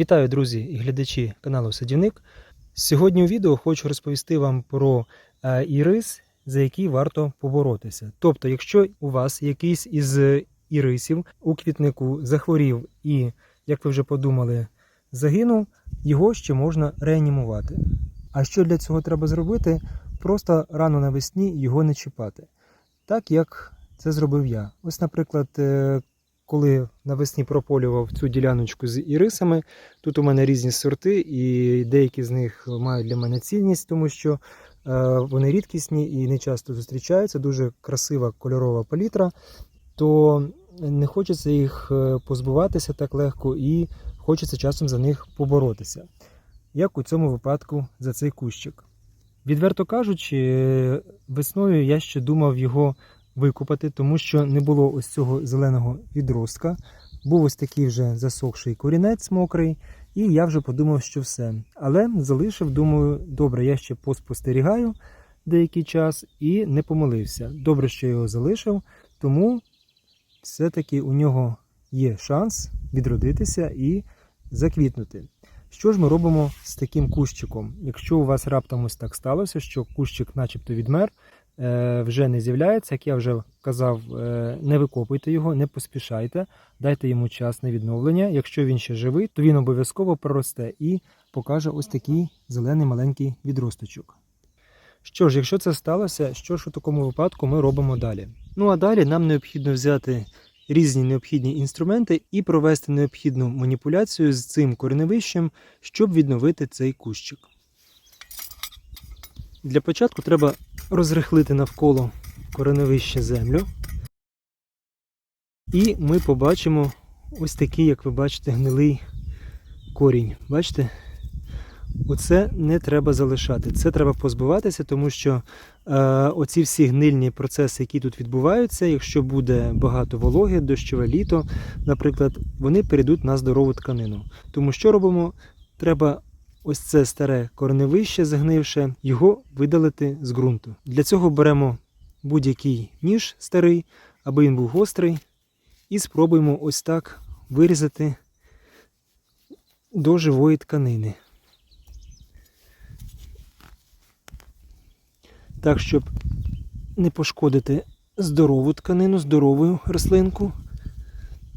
Вітаю, друзі і глядачі каналу Садівник. Сьогодні у відео хочу розповісти вам про е, ірис, за який варто поборотися. Тобто, якщо у вас якийсь із ірисів у квітнику захворів і, як ви вже подумали, загинув, його ще можна реанімувати. А що для цього треба зробити? Просто рано навесні його не чіпати. Так як це зробив я. Ось, наприклад, е, коли навесні прополював цю діляночку з ірисами, тут у мене різні сорти, і деякі з них мають для мене цінність, тому що е, вони рідкісні і не часто зустрічаються. Дуже красива кольорова палітра, то не хочеться їх е, позбуватися так легко і хочеться часом за них поборотися. Як у цьому випадку за цей кущик. Відверто кажучи, весною я ще думав його викопати, тому що не було ось цього зеленого відростка. Був ось такий вже засохший корінець мокрий, і я вже подумав, що все. Але залишив, думаю, добре, я ще поспостерігаю деякий час і не помилився. Добре, що його залишив, тому все-таки у нього є шанс відродитися і заквітнути. Що ж ми робимо з таким кущиком? Якщо у вас раптом ось так сталося, що кущик начебто відмер, вже не з'являється, як я вже казав, е, не викопуйте його, не поспішайте, дайте йому час на відновлення. Якщо він ще живий, то він обов'язково проросте і покаже ось такий зелений маленький відросточок. Що ж, якщо це сталося, що ж у такому випадку ми робимо далі? Ну а далі нам необхідно взяти різні необхідні інструменти і провести необхідну маніпуляцію з цим кореневищем, щоб відновити цей кущик. Для початку треба розрихлити навколо кореневища землю. І ми побачимо ось такий, як ви бачите, гнилий корінь. Бачите? Оце не треба залишати. Це треба позбуватися, тому що е, оці всі гнильні процеси, які тут відбуваються, якщо буде багато вологи, дощове літо, наприклад, вони перейдуть на здорову тканину. Тому що робимо? Треба ось це старе кореневище, загнивше, його видалити з ґрунту. Для цього беремо будь-який ніж старий, аби він був гострий, і спробуємо ось так вирізати до живої тканини. Так, щоб не пошкодити здорову тканину, здорову рослинку.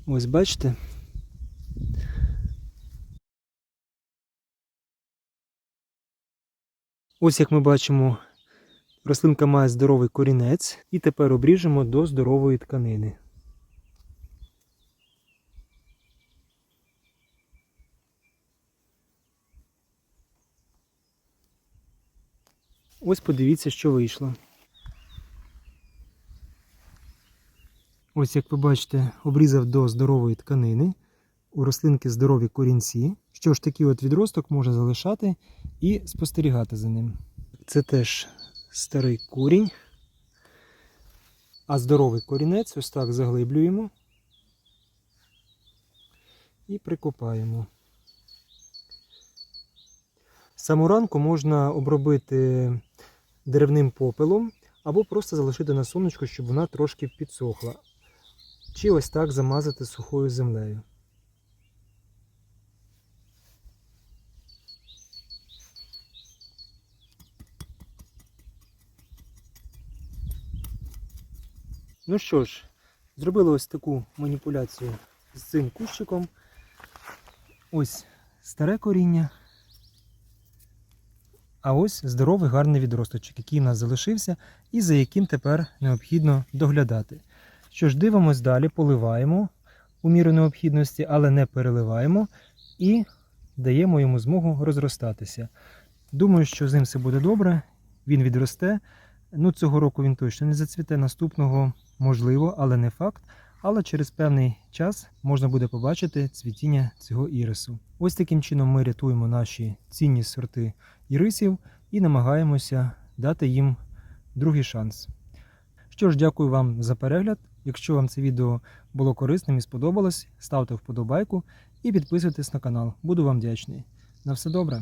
Ось бачите. Ось як ми бачимо, рослинка має здоровий корінець, і тепер обріжемо до здорової тканини. Ось подивіться, що вийшло. Ось, як ви бачите, обрізав до здорової тканини. У рослинки здорові корінці. Що ж, такий от відросток можна залишати і спостерігати за ним. Це теж старий корінь. А здоровий корінець ось так заглиблюємо і прикопаємо. Саму ранку можна обробити деревним попелом або просто залишити на сонечку, щоб вона трошки підсохла. Чи ось так замазати сухою землею. Ну що ж, зробили ось таку маніпуляцію з цим кущиком. Ось старе коріння. А ось здоровий гарний відросточок, який в нас залишився, і за яким тепер необхідно доглядати. Що ж, дивимось далі, поливаємо у міру необхідності, але не переливаємо і даємо йому змогу розростатися. Думаю, що з ним все буде добре, він відросте. Ну, Цього року він точно не зацвіте, наступного можливо, але не факт. Але через певний час можна буде побачити цвітіння цього ірису. Ось таким чином ми рятуємо наші цінні сорти ірисів і намагаємося дати їм другий шанс. Що ж, дякую вам за перегляд. Якщо вам це відео було корисним і сподобалось, ставте вподобайку і підписуйтесь на канал. Буду вам вдячний. На все добре!